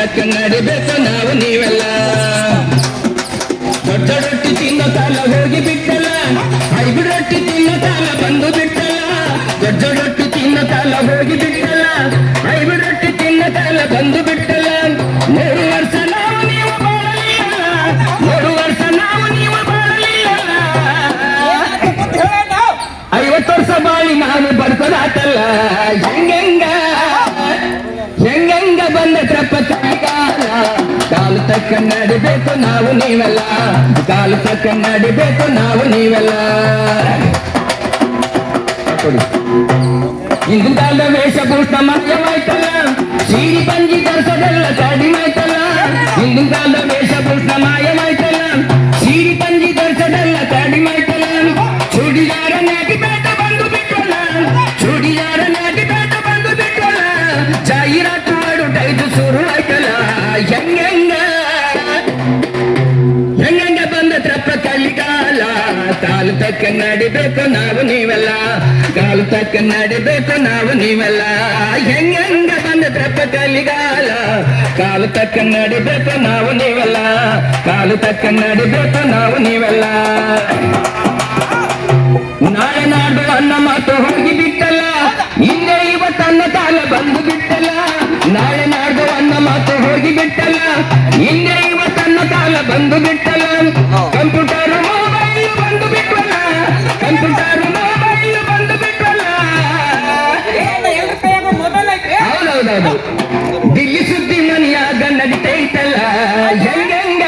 ತಕ್ಕ ನಡಿಬೇಕು ನಾವು ನೀವೆಲ್ಲ. ದೊಡ್ಡ ರೊಟ್ಟಿ ತಿನ್ನೋ ಕಾಲ ಹೋಗಿ ಬಿಟ್ಟಲ್ಲ. ಐದು ರೊಟ್ಟಿ ತಿನ್ನೋ ಕಾಲ ಬಂದು ಬಿಟ್ಟಲ್ಲ. ದೊಡ್ಡ ರೊಟ್ಟಿ ತಿನ್ನೋ ಕಾಲ ಹೋಗಿ ಬಿಟ್ಟಲ್ಲ. ಐದು ರೊಟ್ಟಿ ತಿನ್ನೋ ಕಾಲ ಬಂದು ಬಿಟ್ಟಲ್ಲ. ಮೂರು ವರ್ಷ ನಾವು ನೀವು ಬಾಳಲಿಲ್ಲ. ಮೂರು ವರ್ಷ ನಾವು ನೀವು ಬಾಳಲಿಲ್ಲ. ಐವತ್ತು ವರ್ಷ ಬಾಳಿ ನಾನು ಬರ್ತದಾತಲ್ಲ ಹೆಂಗೆಂಗ? తక్క నడిపేతున్నావు నీవెలా కాలు తక్క నడిపేతున్నావు నీవెలా ఇందాల వేషభూషణ మధ్యమైతల శ్రీ పంజి దర్శనల్ల కడిమైతల ఇందాల వేషభూషణ మాయమైతల శ్రీ పంజి దర్శనల్ల కడిమైతల చూడిదార నాటి పేట బంధు పెట్టల చూడిదార నాటి పేట బంధు పెట్టల జాయిరాటు అడుటైదు సురువైతల ఎంగెంగా ತಕ್ಕ ನಡಿಬೇಕು ನಾವು ನೀವೆಲ್ಲ. ಕಾಲು ತಕ್ಕ ನಡಿಬೇಕು ನಾವು ನೀವೆಲ್ಲ. ಹೆಂಗ ಬಂದ ತ್ರಪ್ಪ ಕಲಿಗಾಲ. ಕಾಲು ತಕ್ಕ ನಡಿಬೇಕು ನಾವು ನೀವೆಲ್ಲ. ಕಾಲು ತಕ್ಕ ನಡಿಬೇಕು ನಾವು ನೀವೆಲ್ಲ. ನಾಳೆ ನಾಡು ಅನ್ನ ಮಾತು ಹೋಗಿ ಬಿಟ್ಟಲ್ಲ. ಹಿಂದೆ ಇವತ್ತನ್ನ ಕಾಲ ಬಂದು ಬಿಟ್ಟಲ್ಲ. ನಾಳೆ ನಾಡು ಅನ್ನ ಮಾತು ಹೋಗಿ ಬಿಟ್ಟಲ್ಲ. ಹಿಂದೆ ಇವತ್ತನ್ನ ಕಾಲ ಬಂದು ಬಿಟ್ಟಲ್ಲ. ಕಂಪ್ಯೂಟರ್ ಹೌದೌದೌದು. ದಿಲ್ಲಿ ಸುದ್ದಿ ಮನೆಯಾಗ ನಡಿತೈತಲ್ಲ ಹೆಂಗೆಂಗ?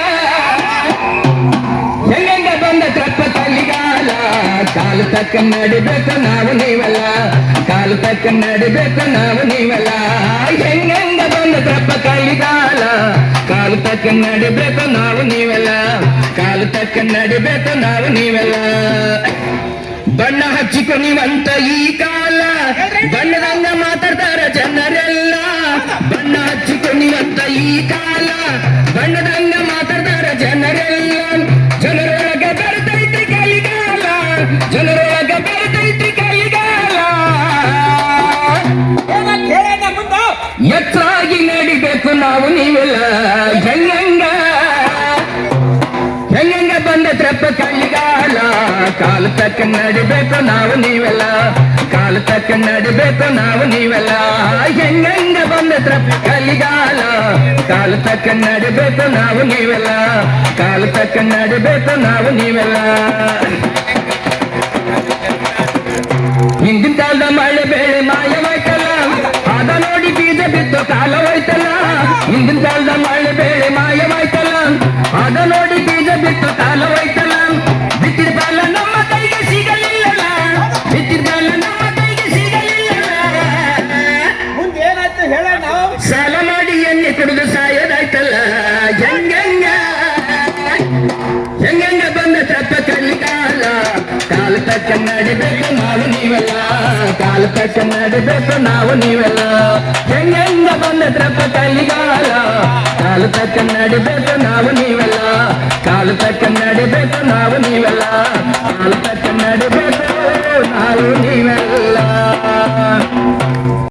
ಹೆಂಗಂಗ ಬಂದ ತಪ್ಪ ಕಲಿಗಾಲ ಕಾಲು ತಕ್ಕ ನಡಿಬೇಕು ನಾವು ನೀವೆಲ್ಲ. ಕಾಲು ತಕ್ಕ ನಡಿಬೇಕು ನಾವು ನೀವೆಲ್ಲ. ಹೆಂಗೆಂಗ ಟ್ರಪ್ಪ ಕಲಿಗಾಲ ಕಾಲು ತಕ್ಕ ನಡಿಬೇಕು ನಾವು ನೀವೆಲ್ಲ. ಕಾಲು ತಕ್ಕ ನಡಿಬೇಕು ನಾವು ನೀವೆಲ್ಲ. ಬಣ್ಣ ಹಚ್ಚಿಕೊನಿವಂತ ಈ ಕಾಲ. ಬಣ್ಣದಂಗ ಮಾತಾಡ್ತಾರ ಜನರೆಲ್ಲ. ಬಣ್ಣ ಹಚ್ಚಿಕೊನಿವಂತ ಈ ಕಾಲ. ಬಂದ ತ್ರಪ್ಪ ಕಲಿಗಾಲ ಕಾಲು ತಕ್ಕ ನಡಿಬೇಕು ನಾವು ನೀವೆಲ್ಲ ಕಾಲು ತಕ್ಕ ನಡಿಬೇಕು ನಾವು ನೀವೆಲ್ಲ ಹೆಂಗಂಗ ಬಂದ ತ್ರಪ್ಪ ಕಲಿಗಾಲ ಕಾಲು ತಕ್ಕ ನಡಿಬೇಕು ನಾವು ನೀವೆಲ್ಲ ಕಾಲು ತಕ್ಕ ನಡಿಬೇಕು ನಾವು ನೀವೆಲ್ಲ ಹಿಂದಿನ ಕಾಲದ ಮಳೆ ಬೆಳೆ ಮಾಯವಾಯ್ತಲ್ಲ ಅದ ನೋಡಿ ಬೀಜ ಬಿದ್ದು ಕಾಲ ಹೋಯ್ತಲ್ಲ ಹಿಂದಿನ ಕಾಲದ ಮಳೆ ಬೆಳೆ ಮಾಯವಾಯ್ತಲ್ಲ ಅದ ನೋಡಿ ಕಾಲು ತಕ್ಕ ನಡಿಬೇಕು ನಾವು ನೀವೆಲ್ಲ ಕಾಲು ತಕ್ಕ ನಡಿಬೇಕು ನಾವು ನೀವೆಲ್ಲ ಹೆಂಗಂಗ ಬಂದ ತಪ್ಪ ಕಲಿಗಾಲ ಕಾಲು ತಕ್ಕ ನಡಿಬೇಕು ನಾವು ನೀವೆಲ್ಲ ಕಾಲು ತಕ್ಕ ನಡಿಬೇಕು ನಾವು ನೀವೆಲ್ಲ ಕಾಲು ತಕ್ಕ ನಡಿಬೇಕು ನಾವು ನೀವೆಲ್ಲ